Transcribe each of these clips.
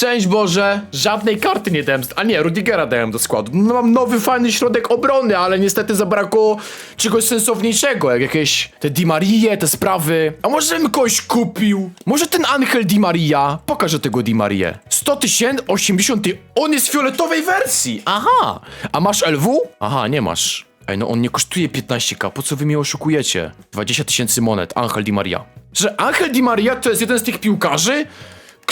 Szczęść Boże, żadnej karty nie dałem, a nie, Rudigera dałem do składu. No, mam nowy, fajny środek obrony, ale niestety zabrakło czegoś sensowniejszego, jak jakieś te Di Marie, te sprawy. A może bym kogoś kupił? Może ten Angel Di Maria? Pokażę tego Di Marie. 100 tysięcy, 80 ty... On jest w fioletowej wersji, aha. A masz LW? Aha, nie masz. Ej, no on nie kosztuje 15k, po co wy mnie oszukujecie? 20 tysięcy monet, Angel Di Maria. Że Angel Di Maria to jest jeden z tych piłkarzy,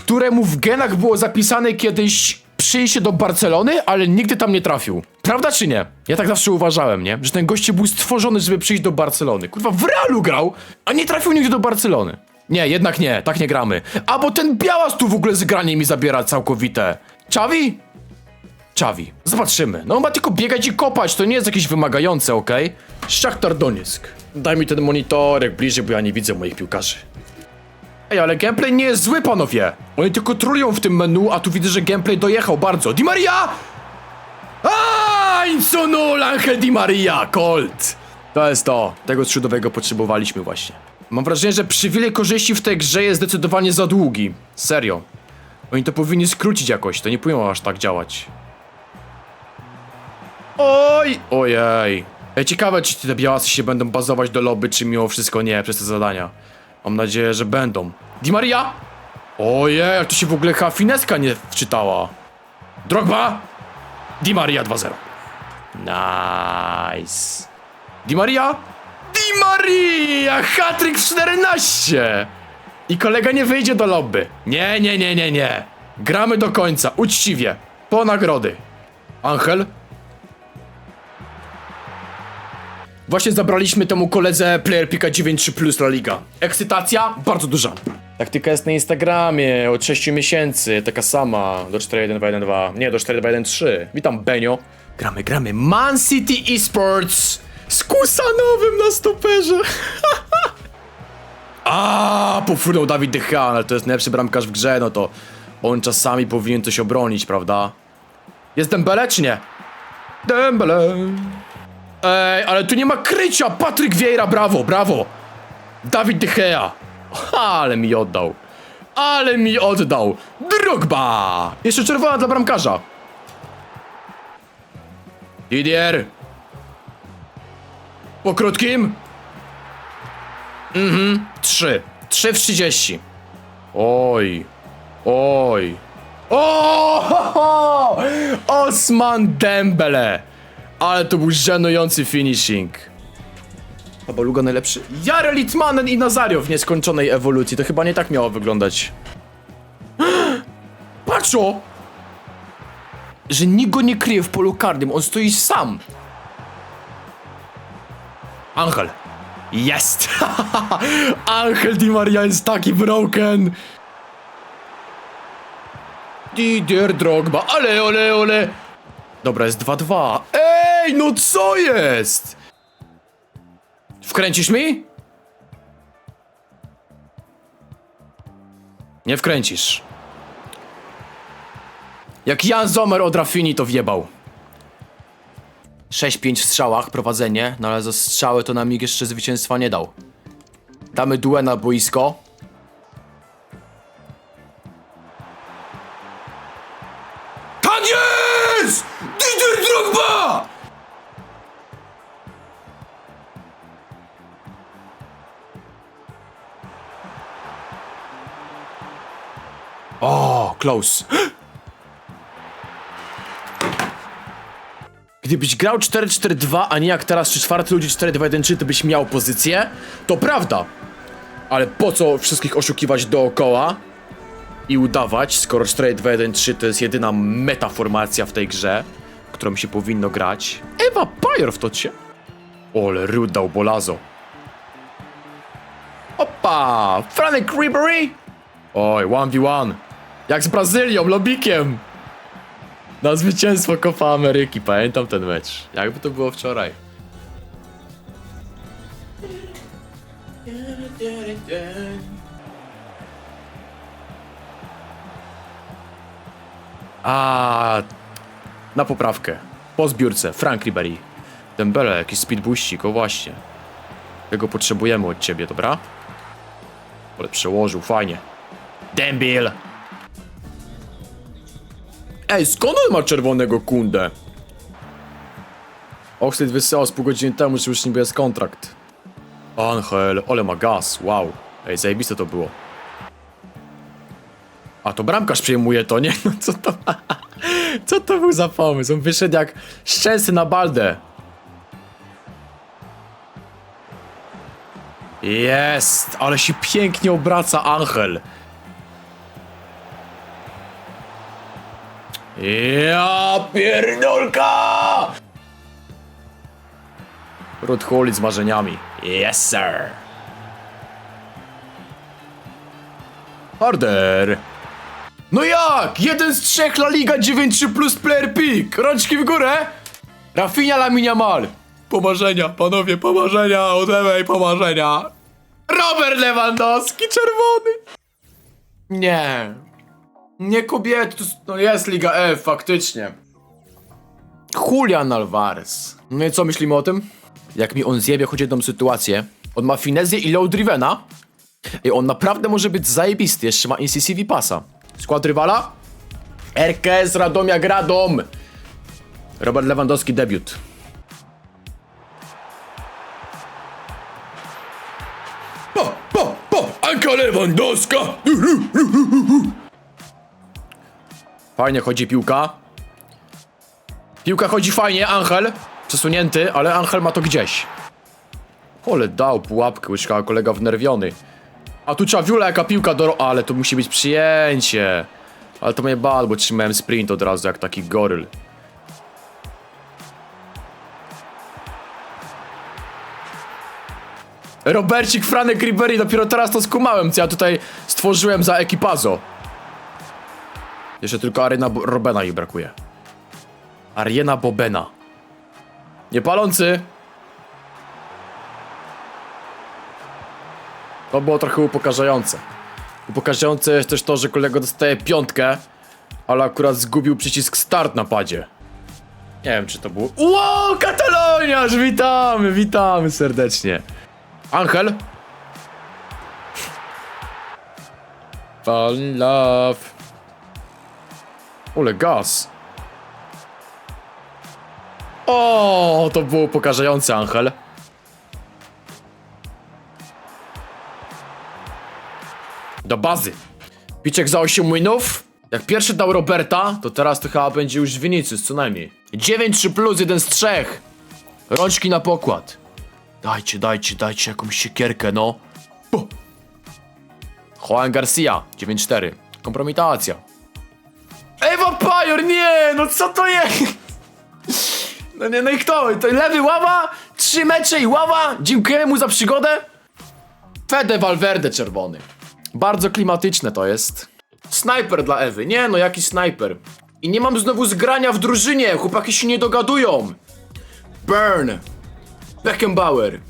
któremu w genach było zapisane kiedyś przyjście do Barcelony, ale nigdy tam nie trafił. Prawda czy nie? Ja tak zawsze uważałem, nie? Że ten goście był stworzony, żeby przyjść do Barcelony. Kurwa, w Realu grał, a nie trafił nigdy do Barcelony. Nie, jednak nie, tak nie gramy. A bo ten Białas tu w ogóle z granie mi zabiera całkowite. Czawi? Czawi. Zobaczymy. No on ma tylko biegać i kopać, to nie jest jakieś wymagające, okej? Szachtar Donieck. Daj mi ten monitorek bliżej, bo ja nie widzę moich piłkarzy. Ej, ale gameplay nie jest zły, panowie! Oni tylko trują w tym menu, a tu widzę, że gameplay dojechał bardzo. Di Maria! A, Insonul, Angel Di Maria, Colt! To jest to. Tego skrzydłowego potrzebowaliśmy właśnie. Mam wrażenie, że przywilej korzyści w tej grze jest zdecydowanie za długi. Serio. Oni to powinni skrócić jakoś, to nie powinno aż tak działać. Oj! Ojej. Ej, ciekawe, czy te białasy się będą bazować do lobby, czy mimo wszystko nie, przez te zadania. Mam nadzieję, że będą. Di Maria! Ojej, jak to się w ogóle chyba fineska nie wczytała. Drogba! Di Maria 2-0. Nice. Di Maria? Di Maria! Hatryk w 14! I kolega nie wyjdzie do lobby. Nie, nie, nie, nie, nie. Gramy do końca, uczciwie. Po nagrody. Angel? Właśnie zabraliśmy temu koledze Player Pika 9.3 Plus La Liga. Ekscytacja? Bardzo duża. Taktyka jest na Instagramie od 6 miesięcy, taka sama, do 4.1.2.1.2, nie, do 4.2.1.3. Witam, Benio. Gramy, gramy. Man City Esports z Kusanowym na stoperze. A, pofrunął Dawid De Gea, ale to jest najlepszy bramkarz w grze, no to on czasami powinien coś obronić, prawda? Jest Dembele czy nie? Dembele. Ej, ale tu nie ma krycia! Patryk Vieira, brawo, brawo! Dawid De Gea! Ale mi oddał. Ale mi oddał. Drogba! Jeszcze czerwona dla bramkarza. Didier. Po krótkim. Mhm. Trzy. Trzy w trzydzieści. Oj. Oj. O! Osman Dembele! Ale to był żenujący finishing. Chyba Lugo najlepszy. Jare Litmanen i Nazario w nieskończonej ewolucji. To chyba nie tak miało wyglądać. Patrzo! Że nikt go nie kryje w polu karnym, on stoi sam. Angel. Jest! Angel Di Maria jest taki broken! Didier Drogba, ale ole ole! Dobra, jest 2-2. Ej, no co jest? Wkręcisz mi? Nie wkręcisz. Jak Jan Zomer od Rafini to wjebał. 6-5 w strzałach, prowadzenie, no ale za strzały to nam nikt jeszcze zwycięstwa nie dał. Damy duę na boisko. Tak jest! Didier Drogba! Close. Gdybyś grał 4-4-2, a nie jak teraz przy czwarty ludzi 4-2-1-3, to byś miał pozycję? To prawda. Ale po co wszystkich oszukiwać dookoła? i udawać, skoro 4-2-1-3 to jest jedyna metaformacja w tej grze, którą się powinno grać. Ewa Bayer w to cię. Ole, Rud dał bolazo. Opa! Franek Ribery! Oj, 1v1. Jak z Brazylią, lobikiem! Na zwycięstwo Kopa Ameryki, pamiętam ten mecz. Jakby to było wczoraj. A na poprawkę. Po zbiórce. Frank Ribery. Dembele, jakiś speedbuścik, o właśnie. Tego potrzebujemy od ciebie, dobra? Ale przełożył, fajnie. Dembil! Ej, skąd on ma czerwonego kundę? Oxlade wysyłał z pół godziny temu, że już niby jest kontrakt. Angel, ole ma gaz, wow. Ej, zajebiste to było. A to bramkarz przyjmuje to, nie? No co to... Co to był za pomysł? On wyszedł jak szczęsny na baldę. Jest, ale się pięknie obraca Angel. Ja pierdolka! Hullit z marzeniami. Yes, sir. Harder. No jak? Jeden z trzech La Liga 9-3 plus player pick. Rączki w górę. Rafinha Laminia Mal. Pomarzenia, panowie, pomarzenia. Od lewej pomarzenia. Robert Lewandowski, czerwony. Nie. Nie kobiety, to no jest Liga F, faktycznie. Julian Alvarez. No i co myślimy o tym? Jak mi on zjebie choć jedną sytuację. On ma finezję i low drivena. I on naprawdę może być zajebisty. Jeszcze ma NCCV pasa. Skład rywala? RKS Radomia Gradom. Robert Lewandowski debiut. Po, po, po, Anka Lewandowska! Fajnie chodzi piłka. Piłka chodzi fajnie, Angel. Przesunięty, ale Angel ma to gdzieś. Ole dał pułapkę, łyżkała kolega wnerwiony. A tu czawiula jaka piłka do... Ale to musi być przyjęcie. Ale to mnie bal, bo trzymałem sprint od razu jak taki goryl. Robercik, Franek, Ribery, dopiero teraz to skumałem, co ja tutaj stworzyłem za ekipazo. Jeszcze tylko Arena Bo- Robena jej brakuje. Ariena Bobena. Niepalący. To było trochę upokarzające. Upokarzające jest też to, że kolega dostaje piątkę, ale akurat zgubił przycisk start na padzie. Nie wiem, czy to było... Wow, Kataloniarz! Witamy, witamy serdecznie. Angel? Fall in love. Ole, gaz. O, to było upokarzające, Angel. Do bazy. Piczek za 8 winów. Jak pierwszy dał Roberta, to teraz to chyba będzie już Vinicius, co najmniej. 9-3 plus, jeden z trzech. Rączki na pokład. Dajcie, dajcie, dajcie jakąś siekierkę, no. Po. Juan Garcia, 9-4. Kompromitacja. Ewa Pajor, nie, no co to jest? No nie, no i kto? To lewy ława? Trzy mecze i ława? Dziękujemy mu za przygodę? Fede Valverde czerwony. Bardzo klimatyczne to jest. Snajper dla Ewy. Nie no, jaki snajper. I nie mam znowu zgrania w drużynie. Chłopaki się nie dogadują. Burn. Beckenbauer.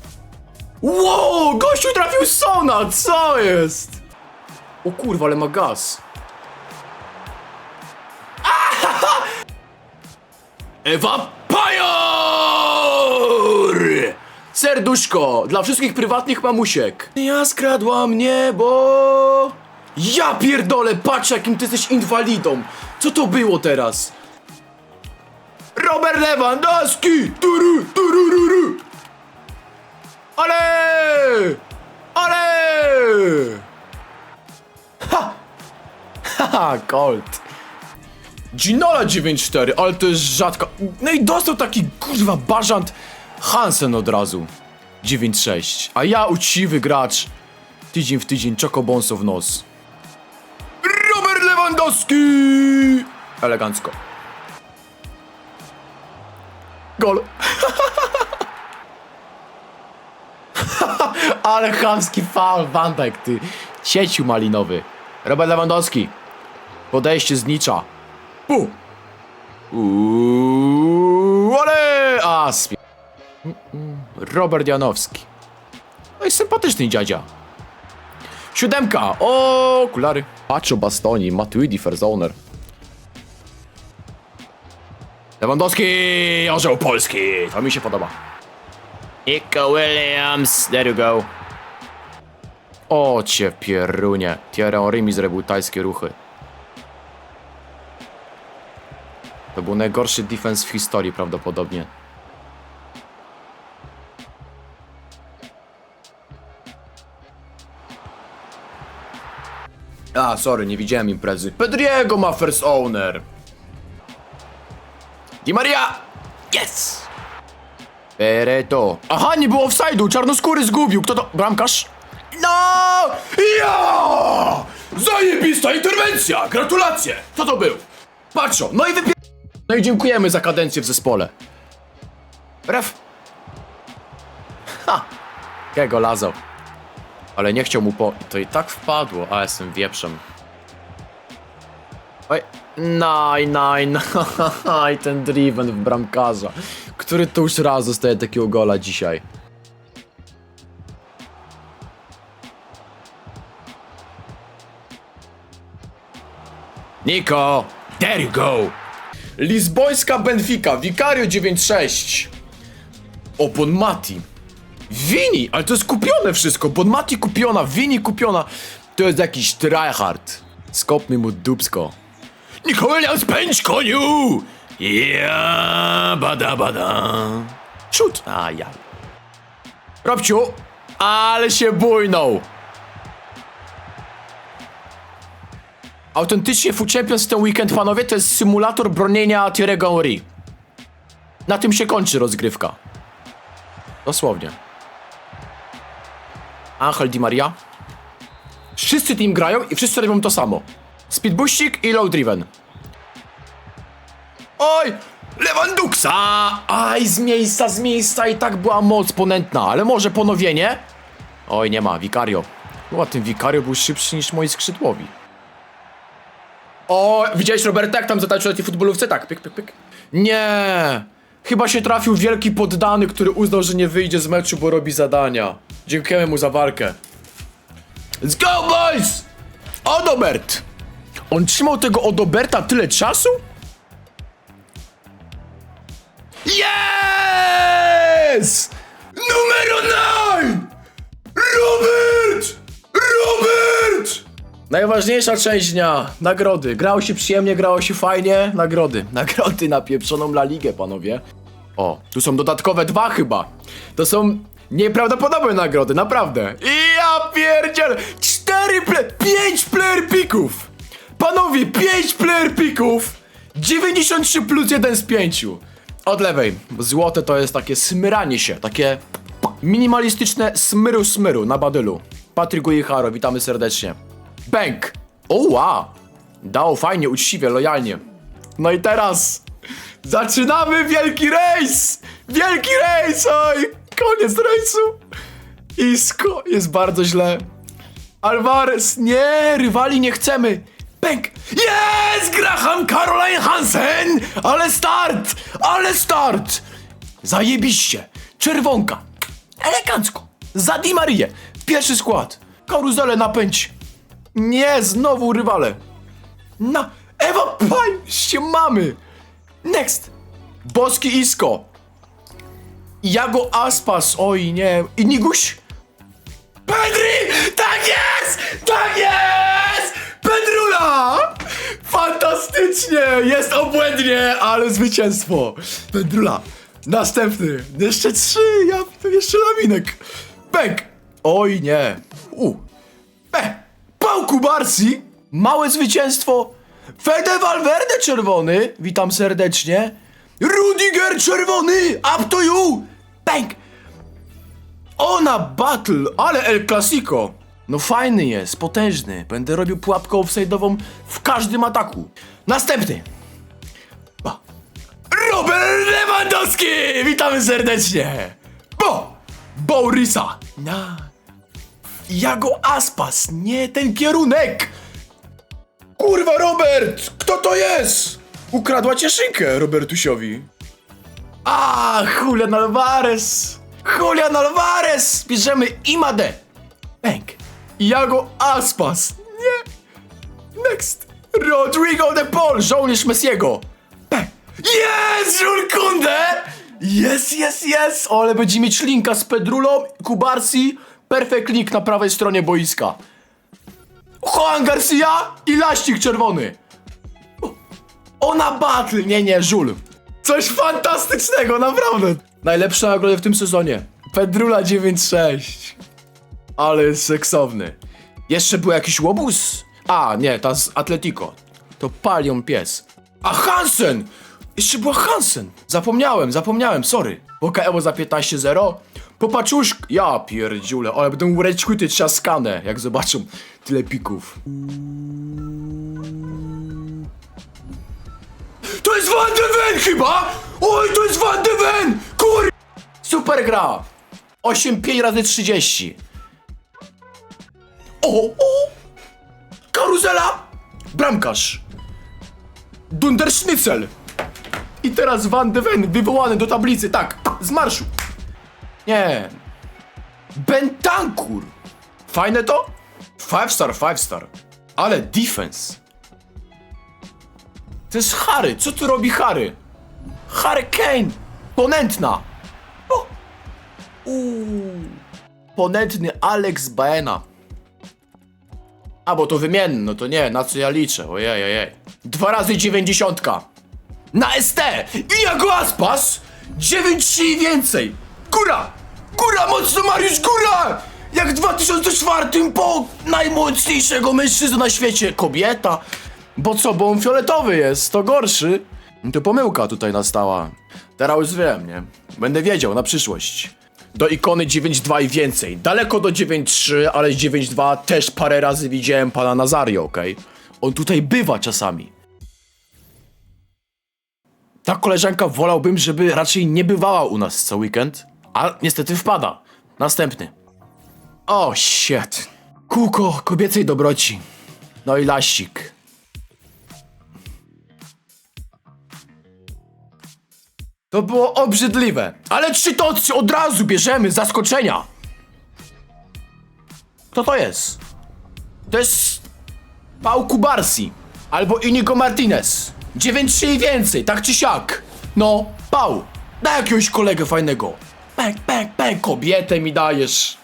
Wow, gościu trafił Sona, co jest? O kurwa, ale ma gaz. Ewa Pajor! Serduszko dla wszystkich prywatnych mamusiek. Ja skradłam niebo. Ja pierdolę, patrz jakim ty jesteś inwalidą. Co to było teraz? Robert Lewandowski! Turu, turururu! Ale! Ale! Ha! Haha, Colt. Ginola 9-4, ale to jest rzadko. No i dostał taki kurwa bażant Hansen od razu. 9-6. A ja uczciwy gracz. Tydzień w tydzień czokobonso w nos. Robert Lewandowski! Elegancko. Gol. Ale chamski faul, Van Dijk, ty. Sieciu malinowy. Robert Lewandowski. Podejście z Pu. Uuu, ale... A, spie... Robert Janowski. No i sympatyczny dziadzia. Siódemka. O, okulary. Patrz o Bastoni, Matuidi, Ferzoner. Lewandowski, orzeł polski. To mi się podoba. Nico Williams, there you go. O cię pierunie. Thierry Henry mi zrobił tajskie ruchy. To był najgorszy defense w historii prawdopodobnie. A, sorry, nie widziałem imprezy. Pedriego ma first owner. Di Maria! Yes! Pereto. Aha, nie było offside'u, czarnoskóry zgubił. Kto to? Bramkarz? No! Ja! Zajebista interwencja! Gratulacje! Kto to był? Patrzą, no i wypie... No i dziękujemy za kadencję w zespole. Ref. Ha! Kego lazał. Ale nie chciał mu po... To i tak wpadło, a jestem wieprzem. Oj, naj, naj, naj, ten driven w bramkarza, który to już raz dostaje takiego gola dzisiaj. Niko, there you go. Lizbońska Benfica, Vicario 9-6. O, Bonmati. Vini, ale to jest kupione wszystko. Bonmati kupiona, Vini kupiona. To jest jakiś tryhard. Skopmy mu dupsko. Niko Williams, pędź koniu! Ja, bada, bada. Szut. A ja. Robciu, ale się bujnął. Autentycznie Food Champions ten weekend, panowie, to jest symulator bronienia Thierry'ego Henry. Na tym się kończy rozgrywka. Dosłownie. Angel Di Maria. Wszyscy team grają i wszyscy robią to samo. Speedbuścik i low driven. Oj! Lewanduksa! Aj, z miejsca, z miejsca i tak była moc ponętna, ale może ponowienie? Oj, nie ma, Vicario. No, a ten Vicario był szybszy niż moi skrzydłowi. O, widziałeś Roberta, jak tam zatańczył na tej futbolówce? Tak, pyk, pyk, pyk. Nie! Chyba się trafił wielki poddany, który uznał, że nie wyjdzie z meczu, bo robi zadania. Dziękujemy mu za walkę. Let's go, boys! Odobert! On trzymał tego Odoberta tyle czasu? Yes! Numero 9! Robert! Najważniejsza część dnia. Nagrody. Grało się przyjemnie, grało się fajnie. Nagrody. Nagrody na pieprzoną La Ligę, panowie. O, tu są dodatkowe dwa chyba. To są nieprawdopodobne nagrody, naprawdę. I ja pierdziel! Cztery ple... Pięć player pików! Panowie, pięć player pików! 93 plus jeden z pięciu. Od lewej. Złote to jest takie smyranie się, takie minimalistyczne smyru smyru na badylu. Patryk Ujiharo, witamy serdecznie. Bęk! O wow! Dało fajnie, uczciwie, lojalnie. No i teraz zaczynamy wielki rejs! Wielki rejs! Oj, koniec rejsu! Isko, jest bardzo źle. Alvarez, nie, rywali nie chcemy. Bęk! Jest! Graham Caroline Hansen! Ale start! Ale start! Zajebiście! Czerwonka! Elegancko! Za Di Marię! Pierwszy skład! Karuzelę napędź! Nie, znowu rywale! Na... Ewa Paj! się mamy! Next! Boski Isko! Jago Aspas! Oj nie! I Niguś! Pedri! Tak jest! Tak jest! Pedrula! Fantastycznie! Jest obłędnie, ale zwycięstwo! Pedrula! Następny! Jeszcze trzy! Ja jeszcze laminek! Pęk! Oj nie! U! P! Pałku Barsi! Małe zwycięstwo! Fede Valverde czerwony! Witam serdecznie! Rudiger czerwony! Up to you! Pęk! Ona Battle, ale El Clasico. No fajny jest, potężny. Będę robił pułapkę offside'ową w każdym ataku. Następny. Ba. Robert Lewandowski! Witamy serdecznie. Bo! Borisa. Na. Jago Aspas, nie ten kierunek. Kurwa, Robert! Kto to jest? Ukradła cieszynkę Robertusiowi. A, Julian Alvarez! Julian Alvarez! Bierzemy Imade! Bęk! Iago Aspas! Nie! Next! Rodrigo de Paul! Żołnierz Messiego! Bęk! Jest! Jules Kunde! Jest, jest, jest! Ale będzie mieć linka z Pedrulą, Kubarsi, perfect link na prawej stronie boiska. Juan Garcia i laścik czerwony! Ona Battle! Nie, nie, żul. Coś fantastycznego, naprawdę. Najlepsza nagroda w tym sezonie. Pedrula 9.6. Ale jest seksowny. Jeszcze był jakiś łobuz? A, nie, ta z Atletico. To palion pies. A Hansen! Jeszcze była Hansen. Zapomniałem, zapomniałem, sorry. Boka Ewo za 15-0. Popaczuszk. Ja pierdziule, ale będą ureczkuty trzaskane, jak zobaczą tyle pików. To jest Van de Ven chyba! Oj, to jest Van de Ven! Kur... Super gra! 8-5 razy 30. O, o! Karuzela! Bramkarz! Dunderschnitzel! I teraz Van de Ven wywołany do tablicy, tak, z marszu. Nie. Bentancur! Fajne to? Five star, five star. Ale defense. To jest Harry. Co tu robi Harry? Harry Kane. Ponętna. Uuu. Ponętny Alex Baena. A, bo to wymienny, no to nie, na co ja liczę, ojej, ojej. Dwa razy dziewięćdziesiątka. Na ST! I jako Aspas! 9 i więcej! Góra! Góra, mocno Mariusz, góra! Jak w 2004 po najmocniejszego mężczyzny na świecie. Kobieta. Bo co, bo on fioletowy jest, to gorszy. To pomyłka tutaj nastała. Teraz już wiem, nie? Będę wiedział na przyszłość. Do ikony 9.2 i więcej. Daleko do 9.3, ale z 9.2 też parę razy widziałem pana Nazario, okej? On tutaj bywa czasami. Ta koleżanka wolałbym, żeby raczej nie bywała u nas co weekend, a niestety wpada. Następny. O, shit. Kółko kobiecej dobroci. No i laścik. To było obrzydliwe. Ale trzy tocy od razu bierzemy, zaskoczenia. Kto to jest? To jest Pał Kubarsi albo Inigo Martinez. 9-3 i więcej, tak czy siak. No, Pał, daj jakiegoś kolegę fajnego. Pęk, pęk, pęk, kobietę mi dajesz.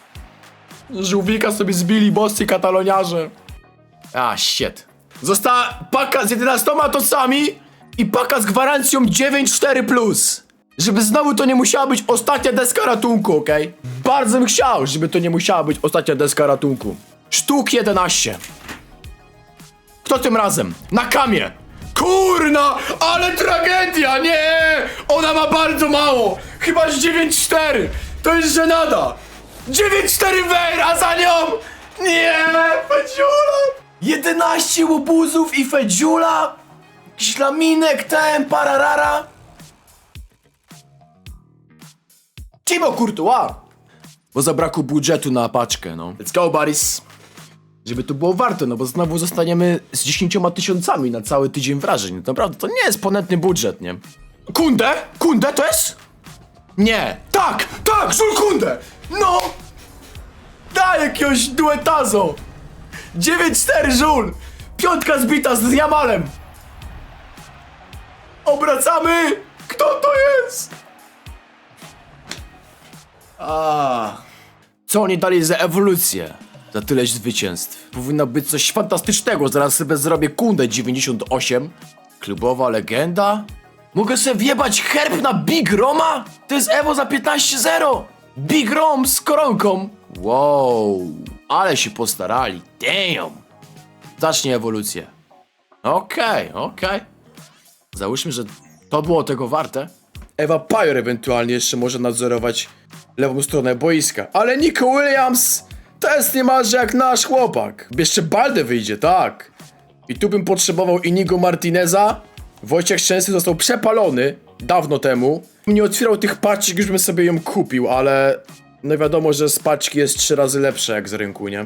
Żółwika sobie zbili boscy kataloniarze. A, shit. Została paka z 11 tocami i paka z gwarancją 9-4+. plus. Żeby znowu to nie musiała być ostatnia deska ratunku, okej? Bardzo bym chciał, żeby to nie musiała być ostatnia deska ratunku. Sztuk 11. Kto tym razem? Na kamie! Kurna, ale tragedia, nie! Ona ma bardzo mało! Chyba z 9-4! To jest żenada! 9-4 Weir, a za nią... Nie, Fedziula! 11 łobuzów i Fedziula? Ślaminek, ten, pararara? Timo Courtois! Bo zabrakło budżetu na paczkę, no. Let's go, buddies! Żeby to było warte, no bo znowu zostaniemy z 10 tysiącami na cały tydzień wrażeń. Naprawdę, to nie jest ponętny budżet, nie? Kunde? Kunde to jest? Nie. Tak, tak, Żul Kunde! No! Daj jakiegoś duetazo! 9-4 Żul! Piątka zbita z Jamalem! Obracamy! Kto to jest? A. Co oni dali za ewolucję? Za tyleś zwycięstw. Powinno być coś fantastycznego. Zaraz sobie zrobię kundę 98. Klubowa legenda? Mogę sobie wjebać herb na Big Roma? To jest Evo za 15-0. Big Rom z koronką. Wow. Ale się postarali. Damn. Zacznie ewolucję. Okej, okej. Załóżmy, że to było tego warte. Ewa Pajor ewentualnie jeszcze może nadzorować lewą stronę boiska. Ale Nico Williams to jest niemalże jak nasz chłopak. Jeszcze Balde wyjdzie, tak. I tu bym potrzebował Inigo Martineza. Wojciech Szczęsny został przepalony dawno temu. Nie otwierał tych paczek, już bym sobie ją kupił, ale no wiadomo, że z paczki jest trzy razy lepsze jak z rynku, nie?